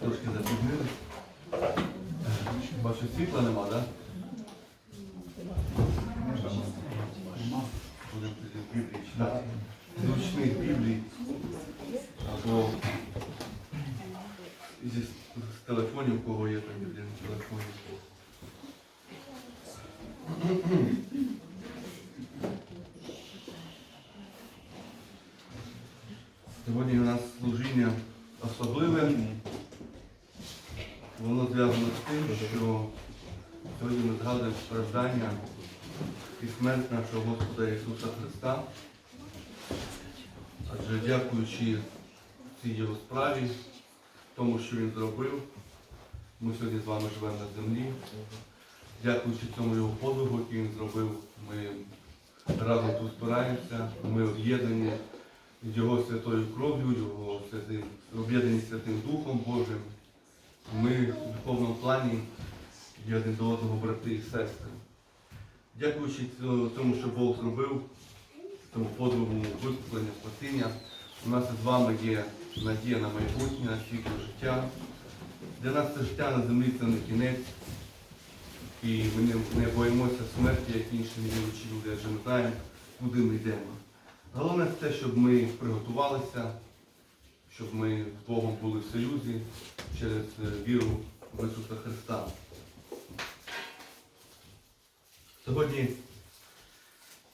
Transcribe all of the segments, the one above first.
Трошки запізнились. Бачу, світла нема, так? Будемо Біблії читати. З ручних Біблій. Або зі з телефонів, у кого є там Біблія на телефоні. Сьогодні у нас служіння особливе. Воно зв'язано з тим, що сьогодні ми згадуємо страждання і смерть нашого Господа Ісуса Христа. Адже дякуючи цій його справі, тому, що Він зробив, ми сьогодні з вами живемо на землі. Дякуючи цьому його подвигу, який він зробив, ми разом тут збираємося, ми об'єднані його святою кров'ю, його святим, об'єднані Святим Духом Божим. Ми в духовному плані є один до одного брати і сестри. Дякуючи тому, що Бог зробив, тому подвигу викуплення, спасіння, у нас з вами є надія на майбутнє, на світле життя. Для нас це життя на землі це не кінець. І ми не, не боїмося смерті, як інші невіруючі люди, адже ми знаємо, куди ми йдемо. Головне те, щоб ми приготувалися, щоб ми з Богом були в союзі через е, віру в Ісуса Христа. Сьогодні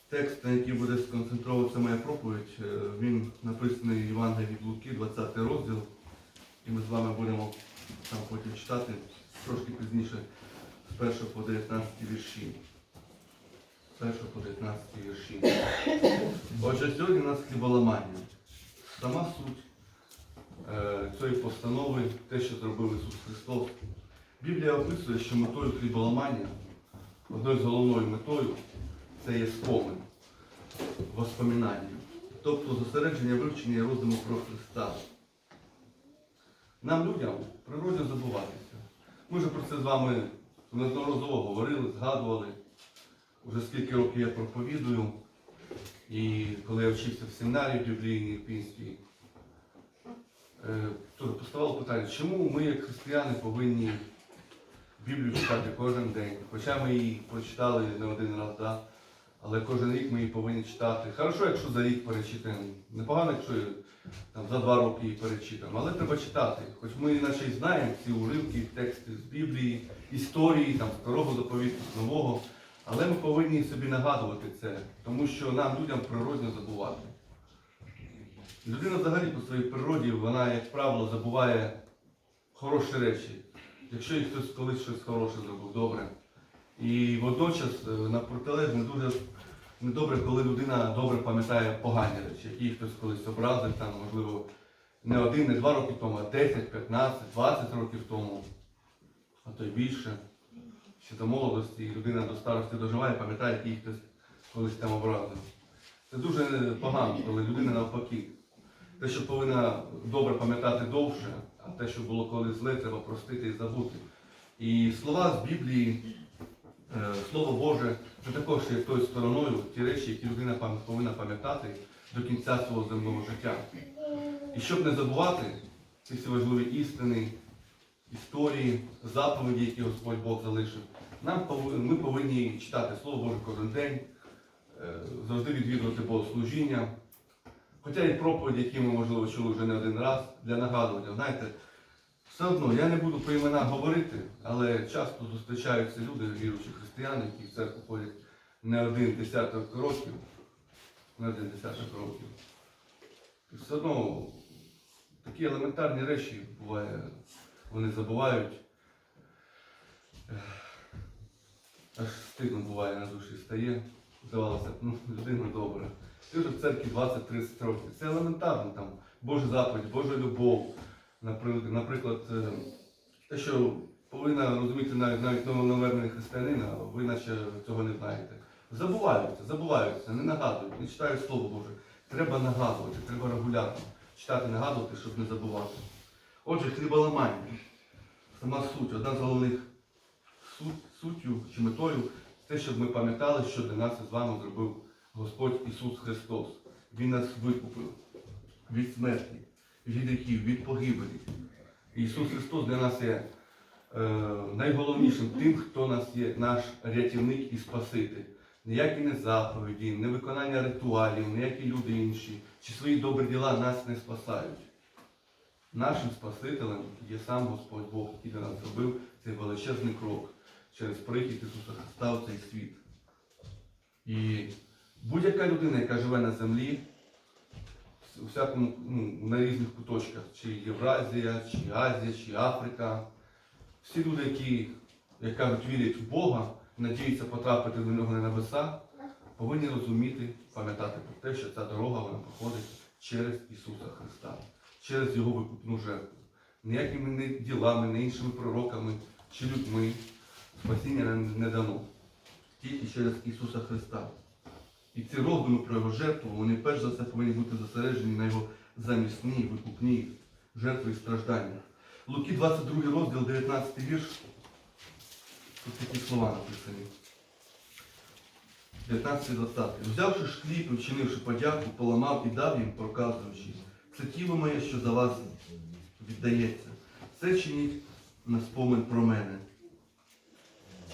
текст, на який буде сконцентруватися моя проповідь, е, він написаний в Євангелії від Луки, 20 розділ. І ми з вами будемо там потім читати трошки пізніше з 1 по 19 вірші. З 1 по 19 вірші. Отже, сьогодні у нас хліболамання. Сама суть е, цієї постанови, те, що зробив Ісус Христос. Біблія описує, що метою хліболамання, одною з головною метою, це є спомин, воспоминання. Тобто зосередження вивчення і роздуму про Христа. Нам, людям, природно забуватися. Ми вже про це з вами неодноразово говорили, згадували. Уже скільки років я проповідую. І коли я вчився в семінарі біблійній в Пінській, е, то поставало питання, чому ми, як християни, повинні Біблію читати кожен день. Хоча ми її прочитали не один раз, да? але кожен рік ми її повинні читати. Хорошо, якщо за рік перечитаємо. Непогано, якщо там, за два роки її перечитаємо, але треба читати. Хоч ми наче й знаємо ці уривки, тексти з Біблії, історії, там, старого заповіту, нового. Але ми повинні собі нагадувати це, тому що нам, людям, природно забувати. Людина взагалі по своїй природі, вона, як правило, забуває хороші речі. Якщо їй хтось колись щось хороше зробив, добре. І водночас е, на протилежне дуже недобре, коли людина добре пам'ятає погані речі, які хтось колись образив, там, можливо, не один, не два роки тому, а 10, 15, 20 років тому, а то й більше ще до молодості, і людина до старості доживає, пам'ятає, який хтось колись там образив. Це дуже погано, коли людина навпаки. Те, що повинна добре пам'ятати довше, а те, що було колись зле, треба простити і забути. І слова з Біблії, е, Слово Боже, це також є тою стороною ті речі, які людина повинна пам'ятати до кінця свого земного життя. І щоб не забувати ці всі важливі істини, історії, заповіді, які Господь Бог залишив. Нам ми повинні читати Слово Боже кожен день, е, завжди відвідувати Богослужіння. Хоча і проповіді, які ми, можливо, чули вже не один раз, для нагадування. Знаєте, все одно я не буду про імена говорити, але часто зустрічаються люди, віруючі християни, які в церкву ходять не один десяток років, не один десяток років. І все одно такі елементарні речі буває, вони забувають. Аж стидно буває на душі стає. Здавалося, ну, людина добра. Ти вже в церкві 20-30 років. Це елементарно там. Божа заповідь, Божа любов. Наприклад, наприклад, е, те, що повинна розуміти навіть навіть новонавернений християнин, а ви наче цього не знаєте. Забуваються, забуваються, не нагадують, не читають Слово Боже. Треба нагадувати, треба регулярно читати, нагадувати, щоб не забувати. Отже, хліболамання. Сама суть, одна з головних суть, суттю чи метою те, щоб ми пам'ятали, що для нас з вами зробив Господь Ісус Христос. Він нас викупив від смерті. від гріхів, від погибелі. Ісус Христос для нас є е, найголовнішим тим, хто нас є наш рятівник і спаситель. Ніякі не заповіді, не виконання ритуалів, ніякі люди інші, чи свої добрі діла нас не спасають. Нашим Спасителем є сам Господь Бог, який для нас зробив цей величезний крок через прихід Ісуса Христа в цей світ. І будь-яка людина, яка живе на землі, у всякому, ну, на різних куточках, чи Євразія, чи Азія, чи Африка, всі люди, які, як кажуть, вірять в Бога, надіються потрапити до нього на небеса, повинні розуміти, пам'ятати про те, що ця дорога вона проходить через Ісуса Христа, через Його викупну жертву. Ніякими не ділами, не іншими пророками чи людьми спасіння не дано. Тільки через Ісуса Христа. І ці роздуми про його жертву, вони перш за все повинні бути зосереджені на його замісній, викупній жертві і стражданнях. Луки 22 розділ, 19 вірш. Тут такі слова написані. 19-20. Взявши ж хліб і вчинивши подяку, поламав і дав їм, проказуючи. Це тіло моє, що за вас віддається. Це чиніть на спомин про мене.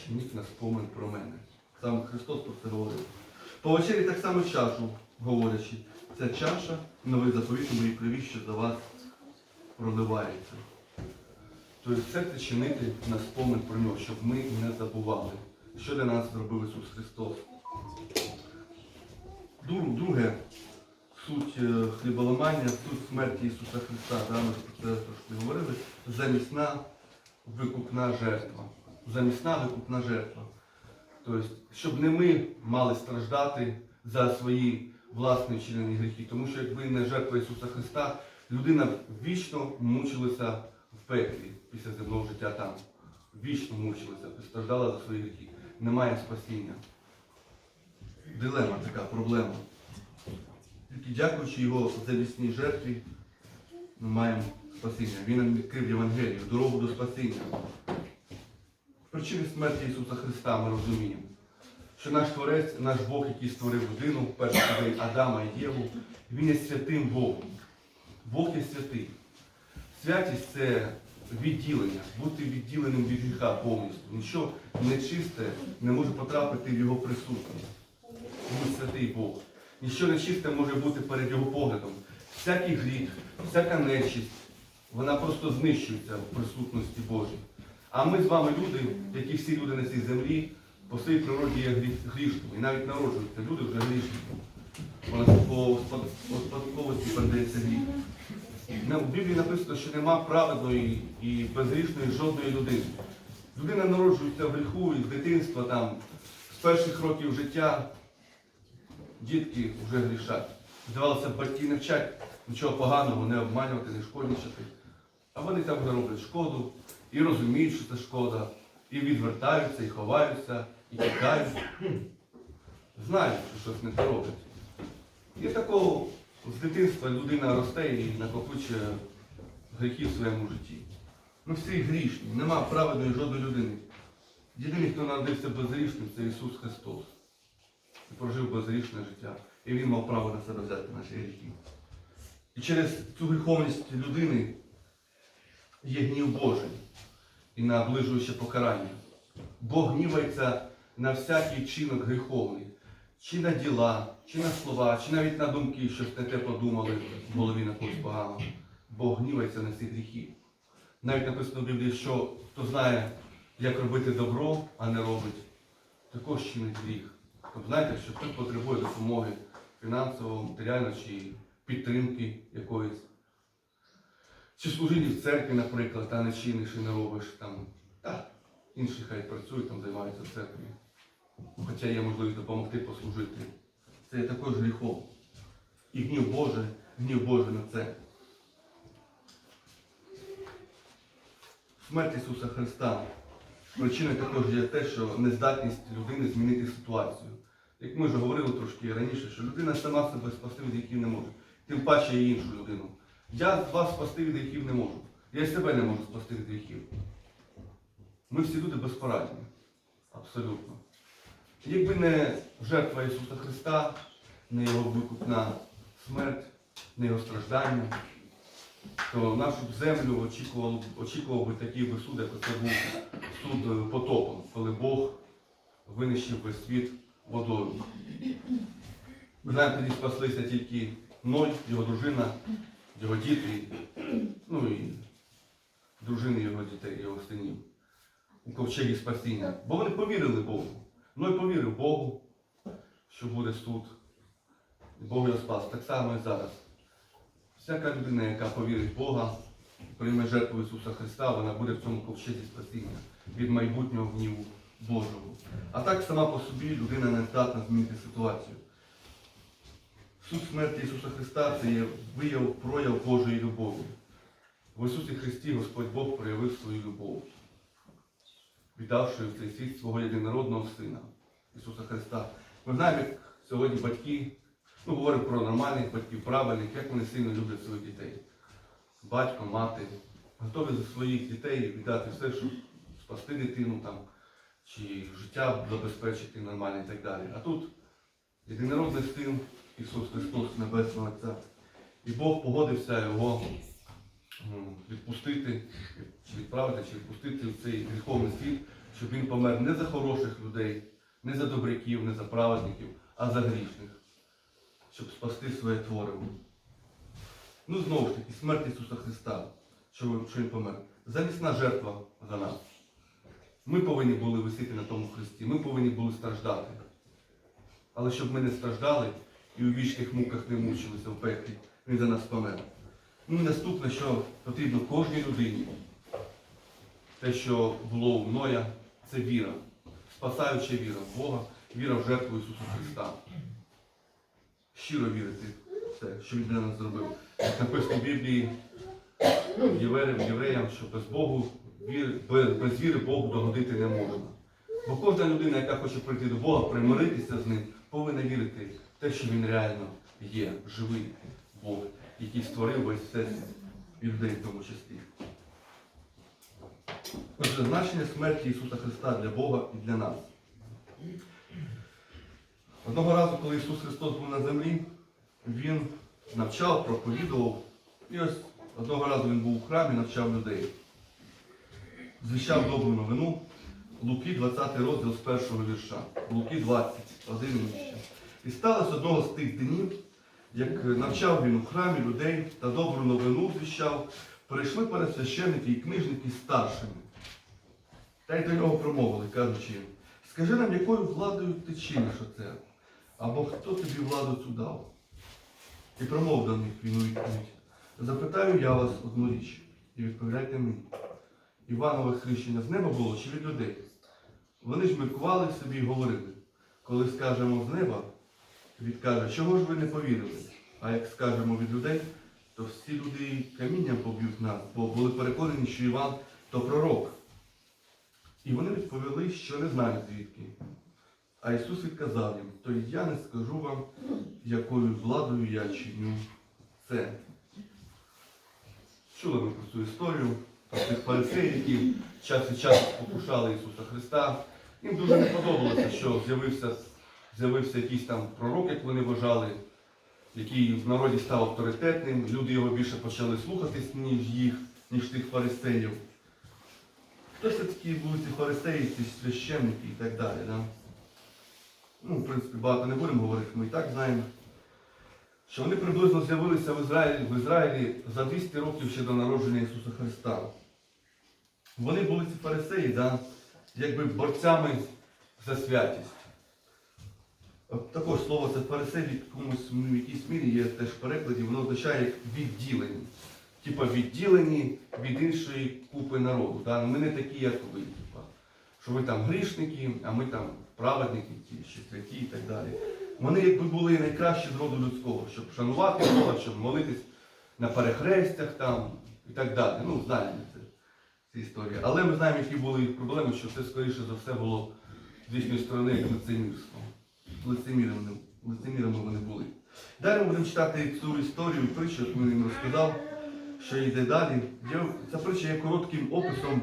Чиніть на спомин про мене. Саме Христос про це говорив. По вечері так само чашу, говорячи, ця чаша новий заповіт моїй крові, що за вас проливається. Тобто все це чинити на спомин про нього, щоб ми не забували, що для нас зробив Ісус Христос. Друг- Друге, суть е, хліболамання, суть смерті Ісуса Христа, да, ми про це трошки говорили, замісна викупна жертва. Замісна викупна жертва. Тобто, щоб не ми мали страждати за свої власні вчинені гріхи. Тому що якби не жертва Ісуса Христа, людина вічно мучилася в пеклі після земного життя там. Вічно мучилася, страждала за свої гріхи. Немає спасіння. Дилема така, проблема. Тільки дякуючи його завісній жертві, ми маємо спасіння. Він відкрив Євангелію, дорогу до спасіння. Причини смерті Ісуса Христа ми розуміємо, що наш Творець, наш Бог, який створив людину, перший день Адама і Єву, Він є святим Богом. Бог є святий. Святість це відділення, бути відділеним від гріха повністю. Нічого нечисте не може потрапити в його присутність. Він святий Бог. Ніщо нечисте може бути перед його поглядом. Всякий гріх, всяка нечисть, вона просто знищується в присутності Божій. А ми з вами люди, як і всі люди на цій землі, по своїй природі є грішними. І навіть народжуються люди вже грішні. Вона по спад- по спадковості передається гріх. В Біблії написано, що нема праведної і безгрішної жодної людини. Людина народжується в гріху і з дитинства, там, з перших років життя дітки вже грішать. Здавалося, батьки не вчать нічого поганого, не обманювати, не шкодничати. А вони там вже роблять шкоду і розуміють, що це шкода, і відвертаються, і ховаються, і тікають. Знають, що щось не те роблять. І такого з дитинства людина росте і накопичує гріхи в своєму житті. Ми всі грішні, нема праведної жодної людини. Єдиний, хто народився безгрішним, це Ісус Христос. І прожив безгрішне життя. І Він мав право на себе взяти наші гріхи. І через цю гріховність людини є гнів Божий і наближуюче покарання. Бог гнівається на всякий чинок гріховний, чи на діла, чи на слова, чи навіть на думки, щось не те подумали в голові на когось погано. Бог гнівається на ці гріхи. Навіть написано в Біблії, що хто знає, як робити добро, а не робить, також чинить гріх. Тобто знаєте, що хтось потребує допомоги фінансово, матеріально чи підтримки якоїсь. Чи служіння в церкві, наприклад, та не чиниш і не робиш там. Та, інші хай працюють, там займаються в церкві. Хоча є можливість допомогти послужити. Це є також гріхом. І гнів Божий, гнів Божий на це. Смерть Ісуса Христа. Причиною також є те, що нездатність людини змінити ситуацію. Як ми вже говорили трошки раніше, що людина сама себе спасти від гріхів не може. Тим паче і іншу людину. Я вас спасти від гріхів не можу. Я себе не можу спасти від гріхів. Ми всі люди безпорадні. Абсолютно. Якби не жертва Ісуса Христа, не Його викупна смерть, не Його страждання, то нашу землю очікував, очікував би такий би суд, як це був суд е, потопом, коли Бог винищив весь світ водою. Ви знаєте, тоді спаслися тільки Ной, його дружина, його діти, ну і дружини його дітей, його синів у ковчегі спасіння. Бо вони повірили Богу. Ной повірив Богу, що буде суд. І Бог його спас. Так само і зараз. Всяка людина, яка повірить Бога, прийме жертву Ісуса Христа, вона буде в цьому ковчезі спасіння від майбутнього гніву Божого. А так сама по собі людина не здатна змінити ситуацію. Суд смерті Ісуса Христа це є вияв, прояв Божої любові. В Ісусі Христі Господь Бог проявив свою любов, віддавши в цей світ свого єдинородного Сина Ісуса Христа. Ми знаємо, як сьогодні батьки, ну говоримо про нормальних батьків, правильних, як вони сильно люблять своїх дітей. Батько, мати, готові за своїх дітей віддати все, щоб спасти дитину там, чи життя забезпечити нормальне і так далі. А тут єдинородний син Ісус Христос Небесного Отця. І Бог погодився його відпустити, відправити, чи відпустити в цей гріховний світ, щоб він помер не за хороших людей, не за добряків, не за праведників, а за грішних, щоб спасти своє твориво. Ну, знову ж таки, смерть Ісуса Христа, що він помер. Замісна жертва за нас. Ми повинні були висіти на тому хресті, ми повинні були страждати. Але щоб ми не страждали і у вічних муках не мучилися в пеклі, він за нас помер. Ну і наступне, що потрібно кожній людині, те, що було у Ноя, це віра. Спасаюча віра в Бога, віра в жертву Ісуса Христа. Щиро вірити в те, що Він для нас зробив. Написано в Біблії євреям, євреям, що без Богу без, віри Богу догодити не можна. Бо кожна людина, яка хоче прийти до Бога, примиритися з ним, повинна вірити в те, що він реально є, живий Бог, який створив весь всесвіт і людей в тому числі. Отже, значення смерті Ісуса Христа для Бога і для нас. Одного разу, коли Ісус Христос був на землі, Він навчав, проповідував. І ось одного разу він був у храмі, навчав людей. Звіщав добру новину. Луки 20 розділ з першого вірша. Луки 20, один вище. І сталося одного з тих днів, як навчав він у храмі людей та добру новину звіщав, прийшли пересвященники і книжники старшими. Та й до нього промовили, кажучи, скажи нам, якою владою ти чиниш оце? Або хто тобі владу цю дав? І промов до них він у відповідь. Запитаю я вас одну річ, і відповідайте мені. Іванове хрещення з неба було чи від людей? Вони ж міркували собі і говорили, коли скажемо з неба, відкаже, чого ж ви не повірили? А як скажемо від людей, то всі люди камінням поб'ють нас, бо були переконані, що Іван то пророк. І вони відповіли, що не знають звідки. А Ісус відказав їм, то я не скажу вам, якою владою я чиню це. Чули ми про цю історію, фарисеїв, які час від часу покушали Ісуса Христа. Їм дуже не подобалося, що з'явився, з'явився якийсь там пророк, як вони вважали, який в народі став авторитетним. Люди його більше почали слухатись, ніж їх, ніж тих фарисеїв. Хто ж це такі були ці фарисеї, ці священники і так далі. Да? Ну, в принципі, багато не будемо говорити, ми і так знаємо. Що вони приблизно з'явилися в Ізраїлі, в Ізраїлі за 200 років ще до народження Ісуса Христа. Вони були ці фарисеї, да, якби борцями за святість. Також слово це фарисей в якомусь ну, в якійсь мірі є теж в перекладі, воно означає як відділені. Типа відділені від іншої купи народу. Да? Ми не такі, як ви. Типа. Що ви там грішники, а ми там праведники, ті, чи святі і так далі. Вони якби були найкращі з роду людського, щоб шанувати Бога, щоб молитись на перехрестях там і так далі. Ну, знаємо ці історії. Але ми знаємо, які були їх проблеми, що це, скоріше за все, було з їхньої сторони як лицемірство. Лицемірами, лицемірами вони були. Далі ми будемо читати цю історію, притчу, яку він розказав, що йде далі. Ця притча є коротким описом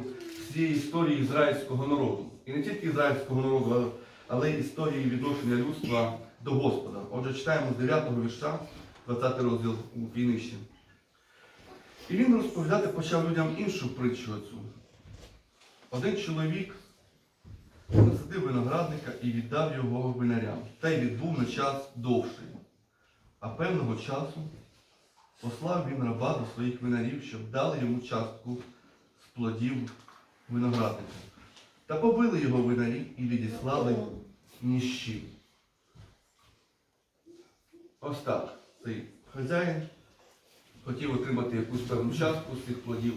всієї історії ізраїльського народу. І не тільки ізраїльського народу, але- й історії відношення людства до Господа. Отже, читаємо з 9 го вірша, 20 розділ у нижче. І він розповідати почав людям іншу притчу оцю. Один чоловік насадив виноградника і віддав його винарям, та й відбув на час довший. А певного часу послав він раба до своїх винарів, щоб дали йому частку з плодів виноградника. Та побили його винарі і відіслали ніщі. Ось так. Цей хазяїн хотів отримати якусь певну частку з цих плодів.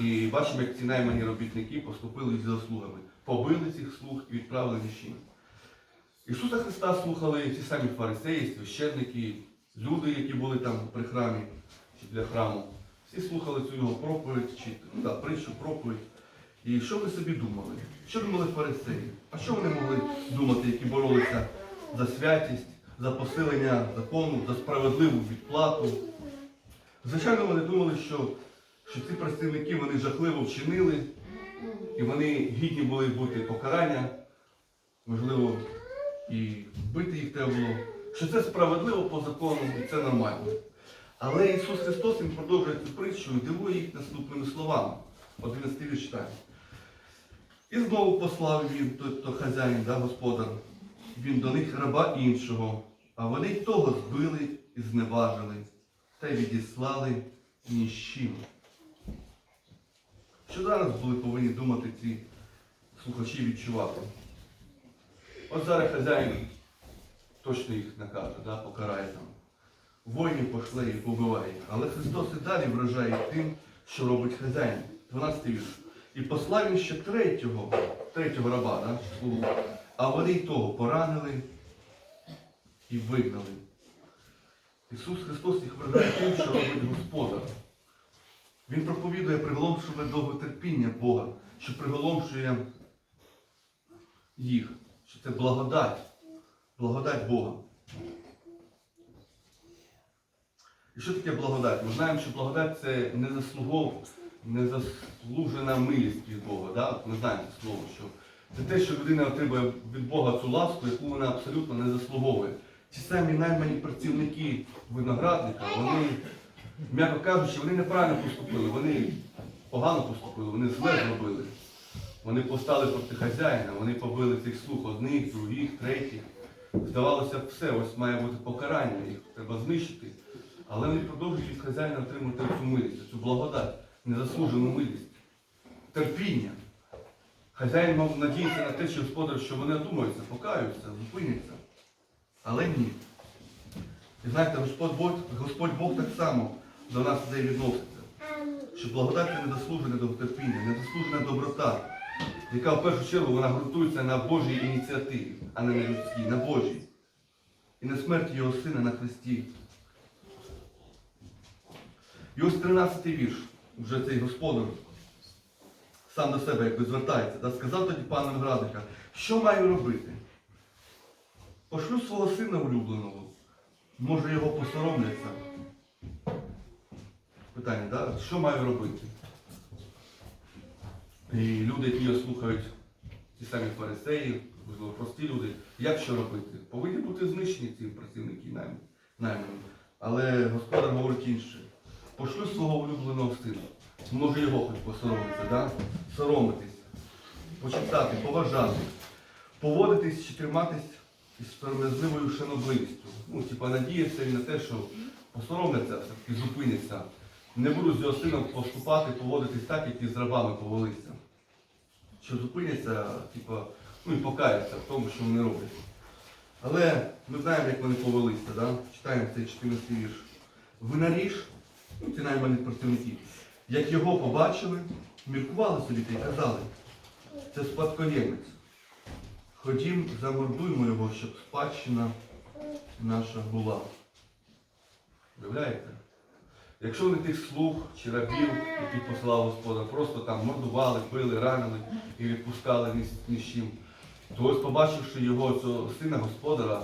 І бачимо, як ці наймані робітники поступили зі заслугами. Побили цих слуг і відправили ніщі. Ісуса Христа слухали ті самі фарисеї, священники, люди, які були там при храмі чи для храму. Всі слухали цю його проповідь, чи ну, да, притчу, проповідь. І що ви собі думали? Що думали фарисеї? А що вони могли думати, які боролися за святість, за посилення закону, за справедливу відплату? Звичайно, вони думали, що, що ці працівники вони жахливо вчинили, і вони гідні були бути покарання, можливо, і бити їх треба було, що це справедливо по закону і це нормально. Але Ісус Христос Він продовжує цю притчу і дивує їх наступними словами. 11 вірш читаємо. І знову послав він, тобто хазяїн, да, господар, він до них раба іншого, а вони того збили і зневажили, та й відіслали ні з чим. Що зараз були повинні думати ці слухачі відчувати? От зараз хазяїн точно їх накаже, да, покарає там. Воїнів пошле і побиває. Але Христос і далі вражає тим, що робить хазяїн. 12 вірш. І послав він ще третього, третього раба, да, а вони й того поранили і вигнали. Ісус Христос їх вражає тим, що робить Господар. Він проповідує приголомшуване довготерпіння Бога, що приголомшує їх, що це благодать, благодать Бога. І що таке благодать? Ми знаємо, що благодать це незаслугов, незаслужена милість від Бога. Да? Ми знаємо це слово, що це те, що людина отримує від Бога цю ласку, яку вона абсолютно не заслуговує. Ті самі наймані працівники виноградника, вони, м'яко кажучи, вони неправильно поступили, вони погано поступили, вони зле зробили. Вони постали проти хазяїна, вони побили цих слуг одних, других, третіх. Здавалося все, ось має бути покарання, їх треба знищити. Але вони продовжують від хазяїна отримати цю милість, цю благодать, незаслужену милість, терпіння. Хазяїн мав надіятися на те, що господар, що вони одумаються, покаються, зупиняться. Але ні. І знаєте, Господь Бог, Господь Бог так само до нас і відноситься. Що благодать це недослужене довготерпіння, недослужена доброта, яка в першу чергу вона ґрунтується на Божій ініціативі, а не на людській, на Божій. І на смерті його сина на Христі. І ось 13 вірш, вже цей господар сам до себе якби звертається, та сказав тоді пан виноградника, що маю робити? Пошлю свого сина улюбленого, може його посоромляться. Питання, да? що маю робити? І люди, які його слухають, ті самі фарисеї, можливо, прості люди, як що робити? Повинні бути знищені ці працівники найм- Але господар говорить інше. Пошлю свого улюбленого сина. Може його хоч посоромитися, да? соромитись, почитати, поважати, поводитись чи триматись із сором'язливою шанобливістю. Ну, типа надіятися і на те, що посоромляться, все-таки зупиняться. Не будуть з його сином поступати, поводитись так, як і з рабами повелися. Що зупиняться, типа, ну і покаяться в тому, що вони роблять. Але ми знаємо, як вони повелися, да? читаємо цей 14 вірш. Винаріж, ну, ці наймані працівники, як його побачили, міркували собі та й казали, це спадкоємець. Ходім, замордуймо його, щоб спадщина наша була. Уявляєте? Якщо вони тих слуг чи рабів, яких посилав Господа, просто там мордували, били, ранили і відпускали ні з чим, то ось побачивши його, цього сина господара,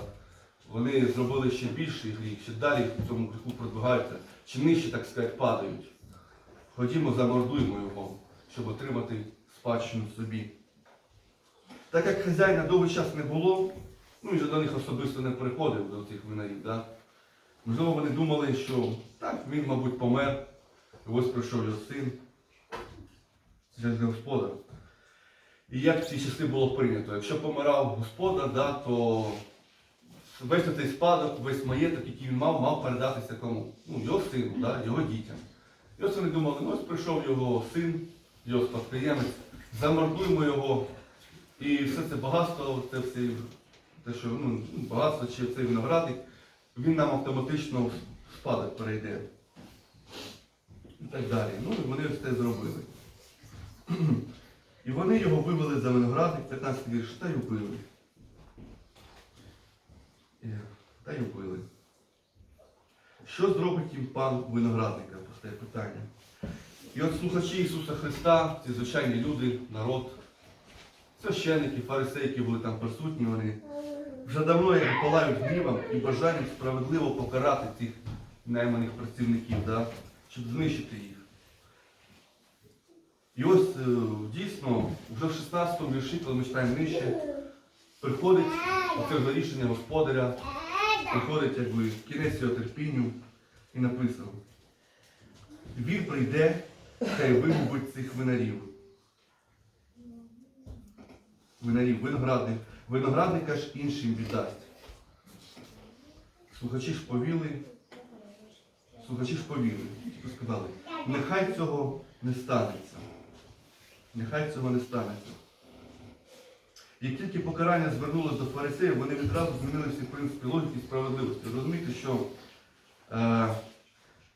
вони зробили ще більший гріх, ще далі в цьому гріху продвигаються, чи нижче, так сказати, падають. Ходімо, замордуємо його, щоб отримати спадщину собі. Так як хазяїна довгий час не було, ну і до них особисто не приходив до цих винарів, да? можливо, вони думали, що так, він, мабуть, помер, І ось прийшов його син, святий господар. І як в ці часи було прийнято? Якщо помирав господар, да, то весь цей спадок, весь маєток, який він мав, мав передатися кому? Ну, його сину, да, його дітям. І ось вони думали, ну ось прийшов його син, його спадкоємець, замордуємо його. І все це багатство, це все, те, що ну, багатство чи цей виноградник, він нам автоматично в спадок перейде. І так далі. Ну і вони це зробили. І вони його вивели за виноградник, 15 вірш, та й убили. Е, Та й убили. Що зробить їм пан виноградника? Постає питання. І от слухачі Ісуса Христа, ці звичайні люди, народ, священники, фарисеї, які були там присутні, вони вже давно як палають гнівом і бажанням справедливо покарати цих найманих працівників, да? щоб знищити їх. І ось е, дійсно, вже в 16 му вірші, коли ми читаємо нижче, приходить оце рішення господаря, приходить якби кінець його терпінню і написано. Він прийде та й вигубить цих винарів. Винарів, виноградник. Виноградника ж іншим віддасть. Слухачі ж повіли, слухачі ж повіли, сказали, нехай цього не станеться. Нехай цього не станеться. Як тільки покарання звернулося до фарисеїв, вони відразу змінили всі принципи логіки і справедливості. Розумієте, що е,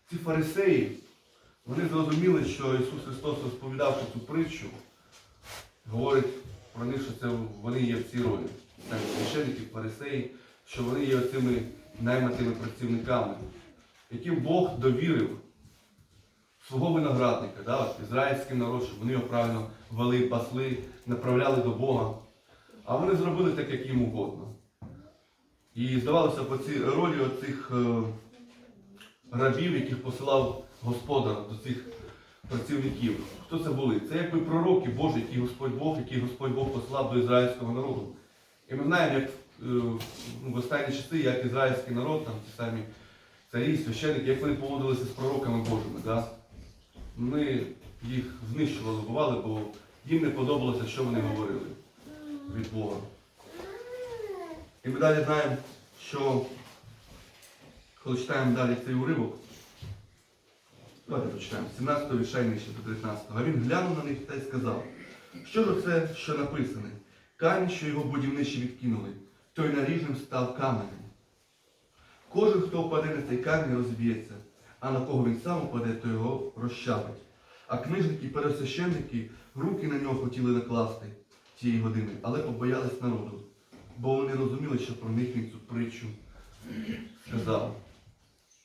ці фарисеї, вони зрозуміли, що Ісус Христос, розповідавши цю притчу, говорить про них, що це вони є в цій ролі. Там священники, фарисеї, що вони є цими найматими працівниками, яким Бог довірив свого виноградника, да, от, ізраїльський народ, щоб вони його правильно вели, пасли, направляли до Бога. А вони зробили так, як їм угодно. І здавалося, по цій ролі оцих е, рабів, яких посилав господар до цих працівників. Хто це були? Це якби пророки Божі, які Господь Бог, які Господь Бог послав до ізраїльського народу. І ми знаємо, як е, ну, в останні часи, як ізраїльський народ, там ті самі царі, священники, як вони поводилися з пророками Божими. Да? Ми їх знищували, бували, бо їм не подобалося, що вони говорили від Бога. І ми далі знаємо, що коли читаємо далі цей уривок, давайте прочитаємо, з 17 вірша нижче до 19. А він глянув на них та й сказав, що ж це, що написане? Камінь, що його будівничі відкинули, той наріжним став каменем. Кожен, хто впаде на цей камінь, розб'ється, а на кого він сам упаде, то його розчавить. А книжники, пересвященники руки на нього хотіли накласти тієї години, але побоялись народу, бо вони розуміли, що про них він цю притчу сказав.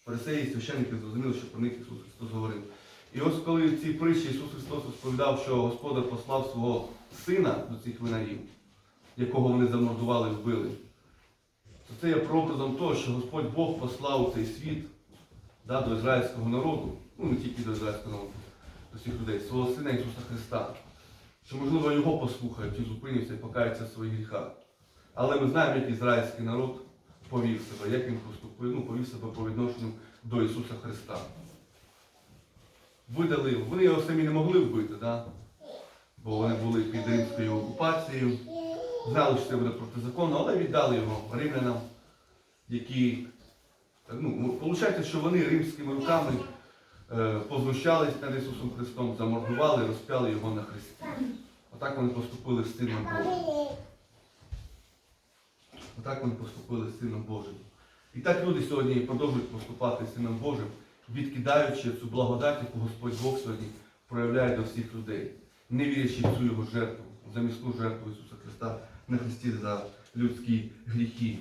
Фарисеї священники зрозуміли, що про них Ісус Христос говорив. І ось коли в цій притчі Ісус Христос розповідав, що Господар послав свого сина до цих винарів, якого вони замордували, і вбили, то це є прообразом того, що Господь Бог послав у цей світ да, до ізраїльського народу, ну не тільки до ізраїльського народу, до всіх людей, свого Сина Ісуса Христа. Що, можливо, його послухають і зупиняться і покаються в своїх гріхах. Але ми знаємо, як ізраїльський народ повів себе, як він поступив, ну, повів себе по відношенню до Ісуса Христа. Видали, вони його самі не могли вбити, да? бо вони були під римською окупацією, знали, що це буде протизаконно, але віддали його римлянам, які, ну, виходить, що вони римськими руками е, познущались над Ісусом Христом, замордували, розп'яли його на хресті. Отак вони поступили з Сином Отак вони поступили з Сином Божим. І так люди сьогодні продовжують поступати з Сином Божим, відкидаючи цю благодать, яку Господь Бог сьогодні проявляє до всіх людей, не вірячи в цю його жертву, замісну жертву Ісуса Христа на Христі за людські гріхи.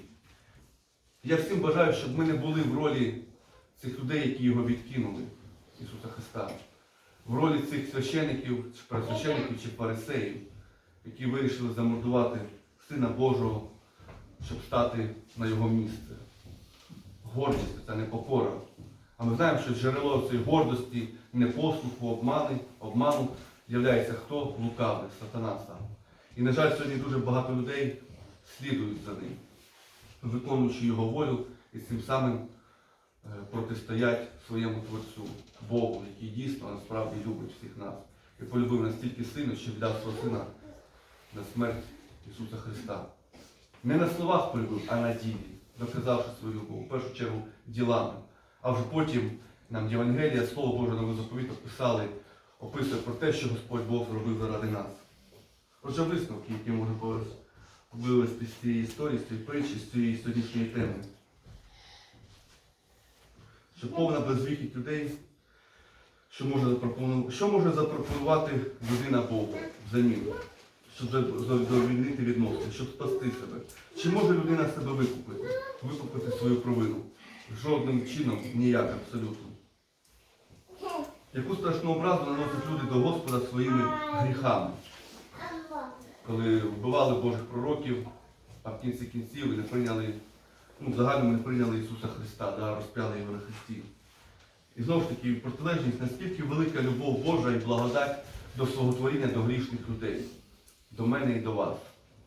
Я всім бажаю, щоб ми не були в ролі цих людей, які його відкинули, Ісуса Христа, в ролі цих священиків, чи пресвящеників, чи фарисеїв, які вирішили замордувати Сина Божого, щоб стати на його місце. Гордість це непокора. А ми знаємо, що джерело цієї гордості, непослуху, обмани, обману являється хто? Лукавий, сатана сам. І, на жаль, сьогодні дуже багато людей слідують за ним, виконуючи його волю і цим самим е, протистоять своєму Творцю, Богу, який дійсно насправді любить всіх нас і полюбив настільки сильно, що віддав свого сина на смерть Ісуса Христа. Не на словах полюбив, а на ділі, доказавши свою любов, в першу чергу ділами. А вже потім нам Євангелія, Слово Боже, новий заповіт описали, описує про те, що Господь Бог зробив заради нас. Отже, висновки, які можемо вивести з цієї історії, з цієї притчі, з цієї сьогоднішньої теми. Що повна безвихідь людей, що може запропонувати людина Богу взамін, щоб задовільнити відносини, щоб спасти себе. Чи може людина себе викупити, викупити свою провину? Жодним чином ніяк абсолютно. Яку страшну образу наносять люди до Господа своїми гріхами, коли вбивали Божих пророків, а в кінці кінців і не прийняли, ну, в загальному не прийняли Ісуса Христа, да, розп'яли його на Христі. І знову ж таки, протилежність, наскільки велика любов Божа і благодать до свого творіння, до грішних людей, до мене і до вас,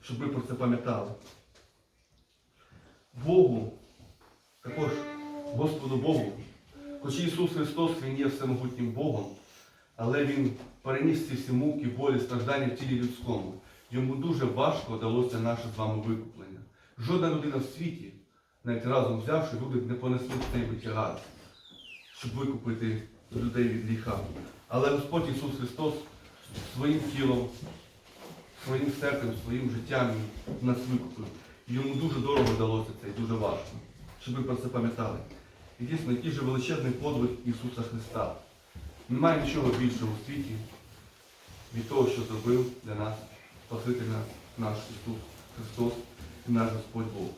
щоб ви про це пам'ятали. Богу, також Господу Богу, хоч Ісус Христос Він є всемогутнім Богом, але Він переніс ці всі муки, болі, страждання в тілі людському. Йому дуже важко далося наше з вами викуплення. Жодна людина в світі, навіть разом взявши, люди не понесли цей витягар, щоб викупити людей від гріха. Але Господь Ісус Христос своїм тілом, своїм серцем, своїм життям нас викупив. Йому дуже дорого далося це і дуже важко, щоб ви про це пам'ятали. І дійсно, який же величезний подвиг Ісуса Христа. Немає нічого більшого у світі від того, що зробив для нас Спаситель наш, Ісус Христос і наш Господь Бог.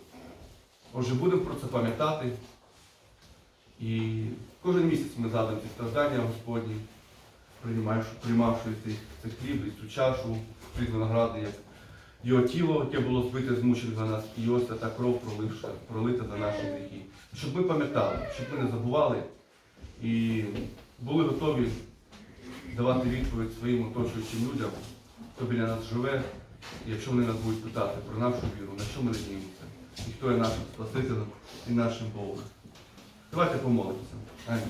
Отже, будемо про це пам'ятати. І кожен місяць ми згадуємо ці страждання Господні, приймавши, цей хліб і цю чашу від винограду, як його тіло, яке було збите, змучене за нас, і ось та кров проливша, пролита за наші гріхи. Щоб ми пам'ятали, щоб ми не забували і були готові давати відповідь своїм оточуючим людям, хто біля нас живе, і якщо вони нас будуть питати про нашу віру, на що ми надіємося, і хто є нашим Спасителем і нашим Богом. Давайте помолимося. Амінь.